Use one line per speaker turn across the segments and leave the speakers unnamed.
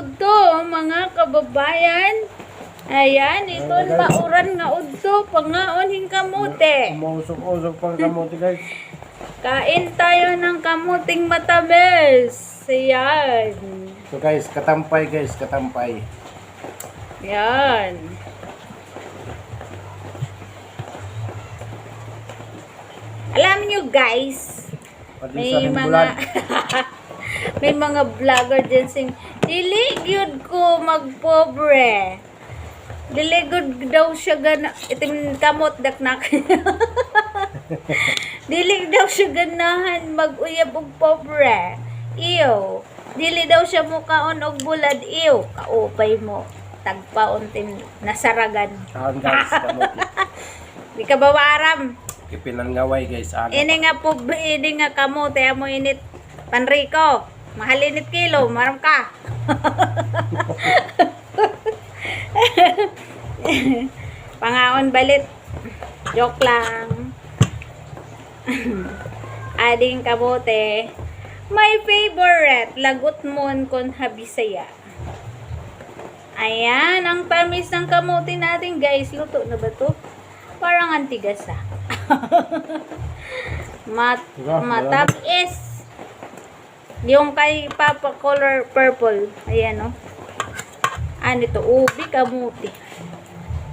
udto, mga kababayan. Ayan, ito
guys.
mauran nga udto, pangaon hing kamote.
Umusok-usok pang kamote guys.
Kain tayo ng kamuting matamis. Ayan.
So guys, katampay guys, katampay.
Ayan. Alam nyo guys,
Pati
may mga. may mga vlogger dyan sing dili gyud ko magpobre. Dili gud daw siya gana itim kamot daknak. Dili daw siya ganahan maguyab og pobre. Iyo. Dili daw siya mukaon og bulad. Iyo kaupay mo. Tagpaon tin nasaragan.
Saan guys, kamote.
di ka bawaram
Ipinangaway guys, ano.
Ini nga po, ini nga kamo, tayo mo init. Panrico, mahal init kilo, maram ka. Pangaon balit. Joke lang. Ading kamote. My favorite, lagot mon kon habisaya. Ayan, ang tamis ng kamote natin guys. Luto na ba to? Parang antigas ah. Mat
Diba?
Yung kay Papa color purple. Ayan oh. Ano to? Ubi kamuti.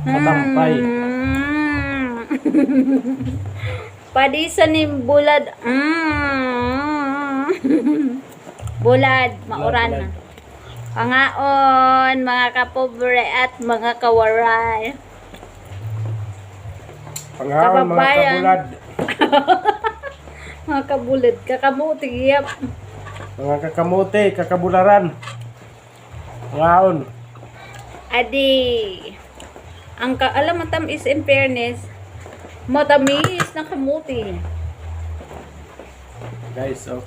Katampay.
Mm. Padisa ni bulad. Mm. bulad. Mauran na. Pangaon, mga kapobre at mga kawaray.
Pangaon mga kabulad.
Mga kabulad, kakamuti, yap.
Mga kakamote, kakabularan. Pangaon.
Adi, ang ka, alam mo tamis in fairness, matamis na kamuti.
Guys, oh.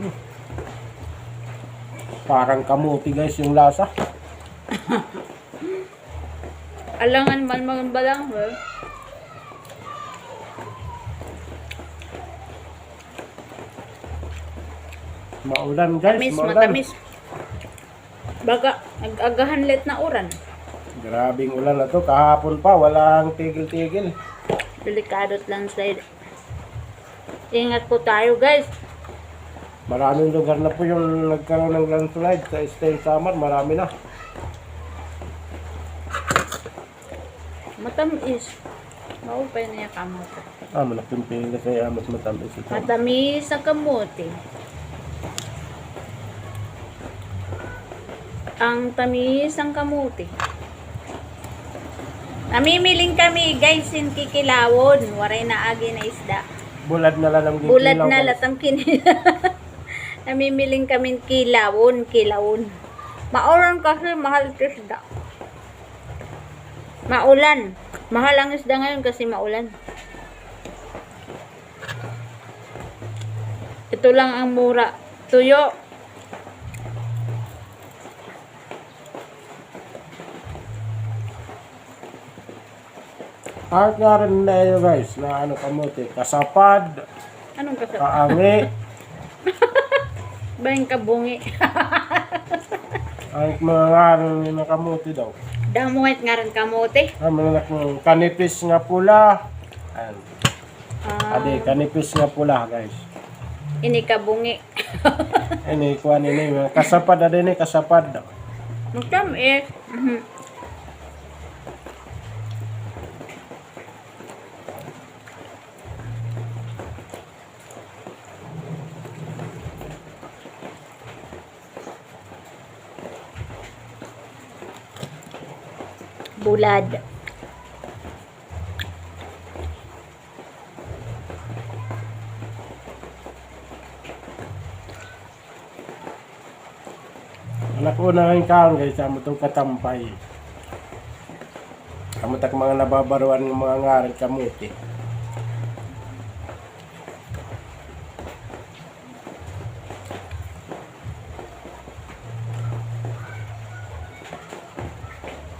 Hmm. Parang kamuti guys yung lasa.
Alangan man mga balang, well.
Maulan guys,
Tamis,
maulan.
matamis. Baga, nag-agahan let na uran.
Grabing ulan na to. Kahapon pa, walang tigil-tigil.
Delikadot landslide. Ingat po tayo, guys.
Maraming lugar na po yung nagkaroon ng landslide sa Stay Samar. Marami na.
Matamis. Maupay na yung kamote.
Ah, malaking kasi ah, mas matamis.
Matamis ang kamote. Ang tamis ang kamote. Namimiling kami, guys, in kikilawon. Waray na agi na isda.
Bulad na lang ang
Bulad na latam kin. Namimiling kami kilawon, kilawon. Maulan kasi mahal isda. Maulan. Mahal ang isda ngayon kasi maulan. Ito lang ang mura. Tuyo.
Nga rin na yun guys, na ano kamote. Kasapad,
Anong kasap?
kaangi,
Ba yung kabungi?
ang mga nga rin na kamote daw.
Damuhet nga rin kamote.
Ang mga kung kanipis nga pula. Ayan.
Ah,
Adi, kanipis nga pula guys.
ini kabungi.
Ini kuan ini mga kasapad ada ini kasapad.
Magtamis. Mhm. Bulad.
Anak ko na ngayon kaon guys, amo itong katampay. Amo tak mga nababaruan ng mga ngaran kamuti.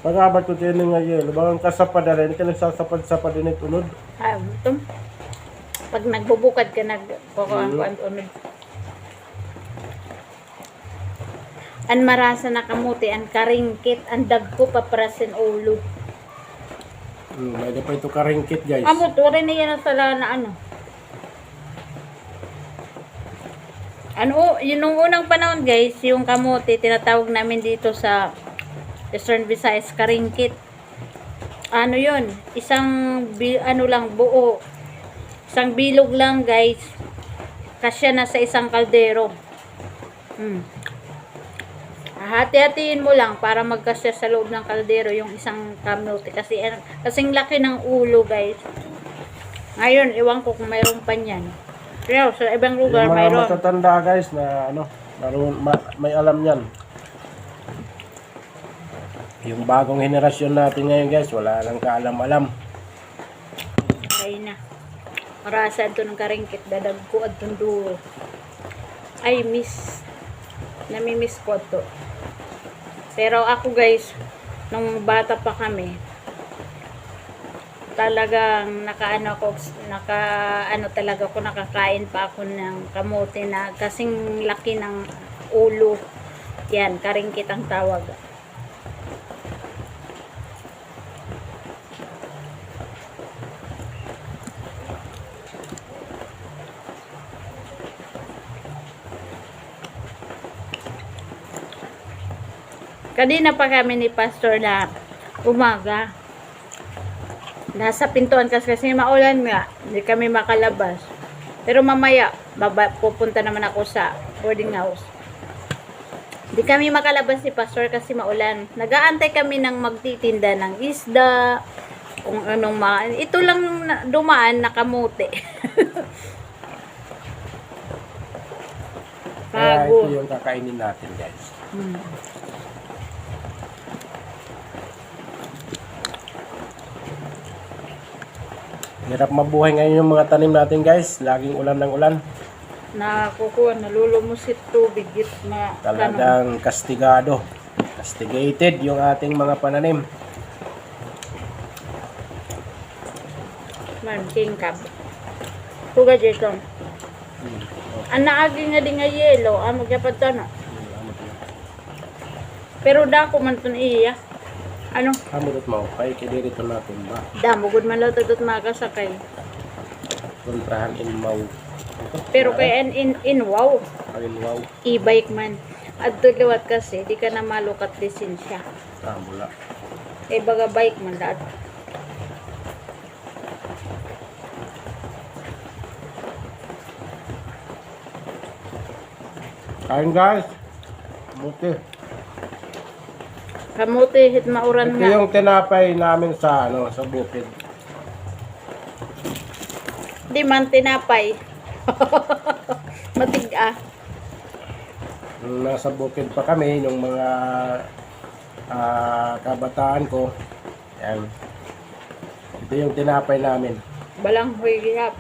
Pag-abat ko din nga yelo, bang kasapad na rin, ka nagsasapad-sapad din ito unod.
Ah, ito. Pag nagbubukad ka, nag... Kukuhan ko ang unod. An marasa na kamuti, an karingkit, an dagko paprasin ulo.
Hmm, may pa ito karingkit guys.
Amo, tuwari na yan sa na ano. Ano, yun nung unang panahon guys, yung kamuti, tinatawag namin dito sa Eastern Visayas, karingkit. Ano yun, isang, ano lang, buo. Isang bilog lang guys. Kasya na sa isang kaldero. Hmm. Hati-hatiin mo lang para magkasya sa loob ng kaldero yung isang kamuti. Kasi ano, kasing laki ng ulo guys. Ngayon, iwan ko kung mayroon pa niyan. Pero sa ibang lugar,
Yung mga
mayroon.
matatanda guys na ano, marun, ma- may alam yan. Yung bagong henerasyon natin ngayon guys, wala nang kaalam-alam.
Ay na. Marasa ito ng karingkit. Dadag ko at duro. Ay, miss. Namimiss ko to. Pero ako guys, nung bata pa kami, talagang nakaano ko naka ano talaga ko nakakain pa ako ng kamote na kasing laki ng ulo yan karingkit ang tawag Kanina pa kami ni Pastor na umaga. Nasa pintuan kasi kasi maulan nga. Hindi kami makalabas. Pero mamaya, baba, pupunta naman ako sa boarding house. Hindi kami makalabas ni Pastor kasi maulan. Nagaantay kami ng magtitinda ng isda, kung anong ma... Ito lang dumaan na kamote.
Kaya ito yung kakainin natin guys.
Hmm.
Hirap mabuhay ngayon yung mga tanim natin guys. Laging ulan ng ulan.
Nakukuha, nalulumusit tubig. It na,
Talagang kastigado. Castigated yung ating mga pananim.
Man, king cab. Tuga dito. Ang naagi nga di nga yelo, ang magkapat to no. Pero dako man to iya. Ano?
Kamulot mo, kay kidiri ito natin ba?
Damo, good man lang tadot makasakay.
Kontrahan in mau.
Pero kay in, in, in wow,
Ayun, wow.
e-bike man. At liwat kasi, di ka na malukat lisensya.
Ah, mula.
Kay baga bike man lahat.
Kain guys. Buti.
Kamuti, hit mauran
Ito
nga.
yung tinapay namin sa ano sa bukid.
Di man tinapay. Matig ah.
Nasa bukid pa kami, nung mga ah, kabataan ko. Yan. Ito yung tinapay namin.
Balang huyap.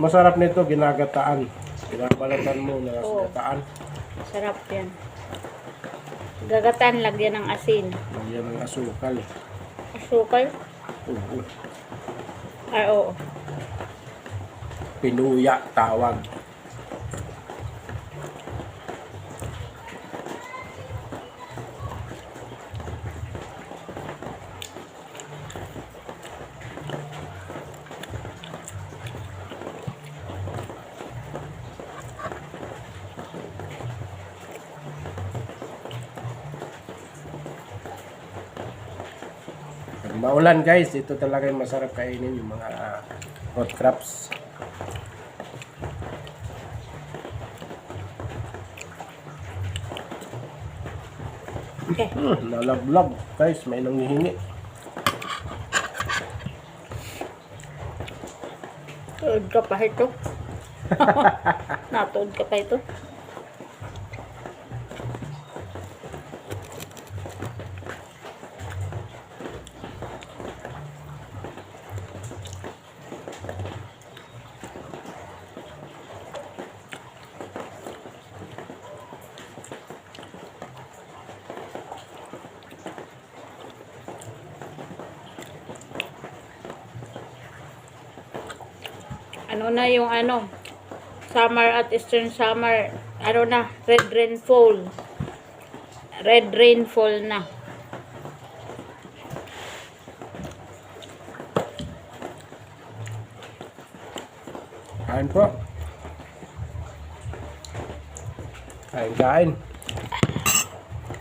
Masarap nito, ginagataan. Ginabalatan mo na
Oo.
gataan.
Sarap yan. Gagatan, lagyan ng asin.
Lagyan ng asukal.
Asukal?
Oo.
Ay, oo.
Pinuya tawag. Maulan guys, ito talaga yung masarap kainin yung mga ah, hot crops.
Okay.
Hmm, nalaglag. Guys, may nanghihingi.
Tuod ka pa ito. Natuod ka pa ito. Ano na yung ano, summer at eastern summer, ano na, red rainfall. Red rainfall na.
Kain po. Kain, kain.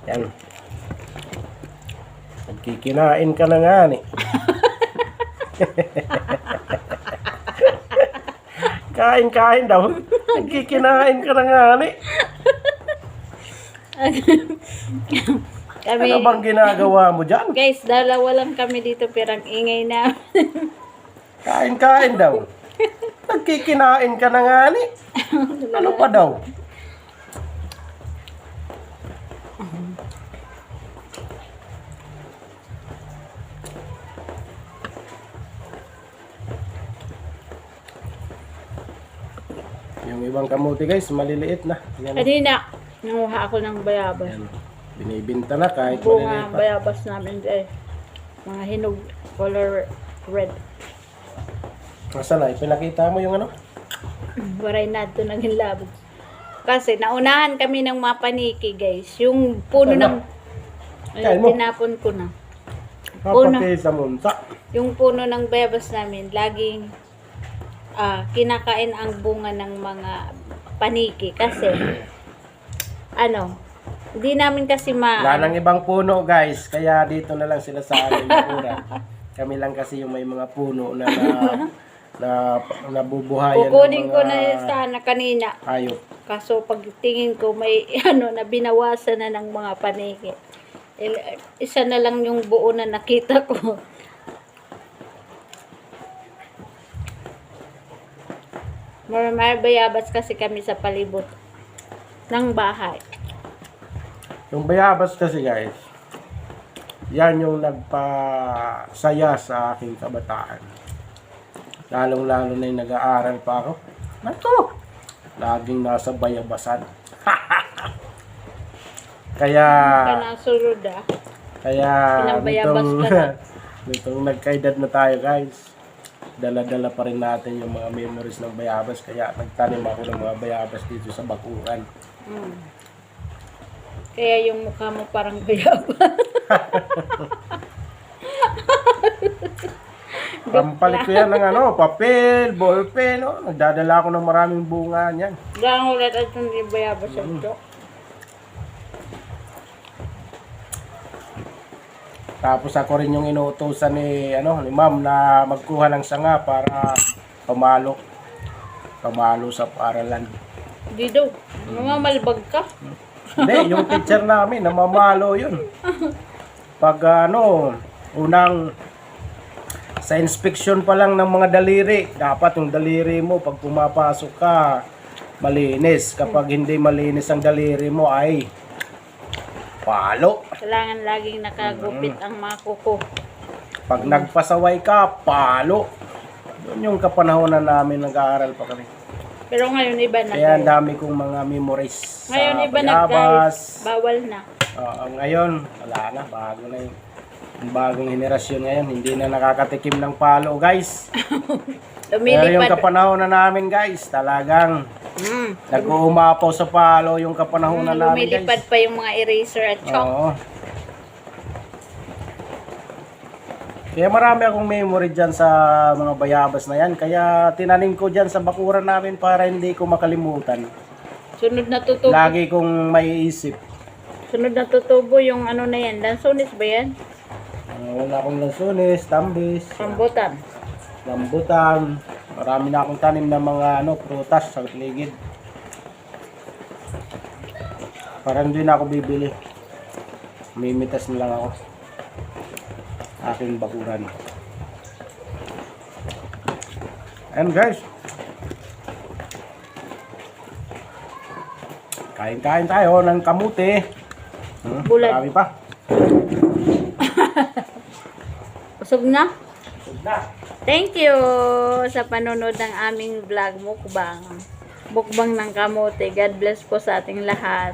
Yan. Nagkikinain ka na nga ni. kain, kain daw. Nagkikinain ka na nga ni.
Kami,
Ano bang ginagawa mo dyan?
guys, dalawa lang kami dito pero ang ingay na.
Kain, kain daw. Nagkikinain ka na nga ni. Ano pa daw? Yung ibang kamuti guys, maliliit na. Yan.
Kanina, nanguha ako ng bayabas.
Yan. Binibinta na kahit
Bunga
maliliit pa.
bayabas namin eh. Mga hinog color red.
Nasaan na? Ipinakita mo yung ano?
Waray na ito naging labog. Kasi naunahan kami ng mga paniki guys. Yung puno
Ano?
ng...
Kain
Ay,
mo.
tinapon ko na. Una.
Kapatid sa munta.
Yung puno ng bayabas namin, laging ah, kinakain ang bunga ng mga paniki. Kasi, ano, hindi namin kasi ma...
Wala nang ibang puno guys, kaya dito na lang sila sa amin nakura. Kami lang kasi yung may mga puno na na, na nabubuhayan
Kukunin
ng
ko na sana kanina.
hayop.
Kaso pagtingin ko may ano na binawasan na ng mga paniki. Il- Isa na lang yung buo na nakita ko. Marmar bayabas kasi kami sa palibot ng bahay.
Yung bayabas kasi guys, yan yung nagpasaya sa aking kabataan. Lalong lalo na yung nag-aaral pa ako. Nato! Laging nasa bayabasan. kaya,
Ka nasulod ah.
kaya,
Ilang bayabas
nitong,
ka na?
nitong nagkaedad na tayo guys, dala-dala pa rin natin yung mga memories ng bayabas. Kaya nagtanim ako ng mga bayabas dito sa Bakuran.
Mm. Kaya yung mukha mo parang bayabas.
Pampalit ko yan ng ano, papel, ballpen, oh. Nagdadala ako ng maraming bunga niyan.
Gang ulit at hindi bayabas sa ito.
Tapos ako rin yung inuutosan ni, ano, ni ma'am na magkuha ng sanga para pamalo. Pamalo sa paralan.
Di daw. Mamamalbag ka.
Hindi, yung teacher namin, namamalo yun. Pag ano, unang sa inspection pa lang ng mga daliri, dapat yung daliri mo pag pumapasok ka, malinis. Kapag hindi malinis ang daliri mo ay palo.
Kailangan laging nakagupit ang mga kuko.
Pag nagpasaway ka, palo. Yun yung kapanahonan namin nag-aaral pa kami.
Pero ngayon iba na.
Kaya ang dami kong mga memories
Ngayon
sa
iba na guys. Bawal na.
Oo, ngayon, wala na. Bago na yung, yung bagong henerasyon ngayon. Hindi na nakakatikim ng palo, guys. Pero yung kapanahon na namin, guys, talagang
Mm.
nag-uumapaw sa palo yung kapanahon na namin,
Lumilipad
guys.
pa yung mga eraser at chalk.
Oo. Kaya marami akong memory dyan sa mga bayabas na yan. Kaya tinanim ko dyan sa bakuran namin para hindi ko makalimutan.
Sunod na tutubo.
Lagi kong maiisip.
Sunod na tutubo yung ano na yan. Lansones ba yan?
Uh, wala akong lansunis, tambis,
Rambutan.
rambutan. Marami na akong tanim na mga ano, prutas sa ligid. Para hindi na ako bibili. Mimitas na lang ako. Aking bakuran. And guys, kain-kain tayo ng kamuti. Hmm,
Bulad.
Marami pa.
Usog na?
Usog na.
Thank you sa panonood ng aming vlog mukbang. Mukbang ng kamote. God bless po sa ating lahat.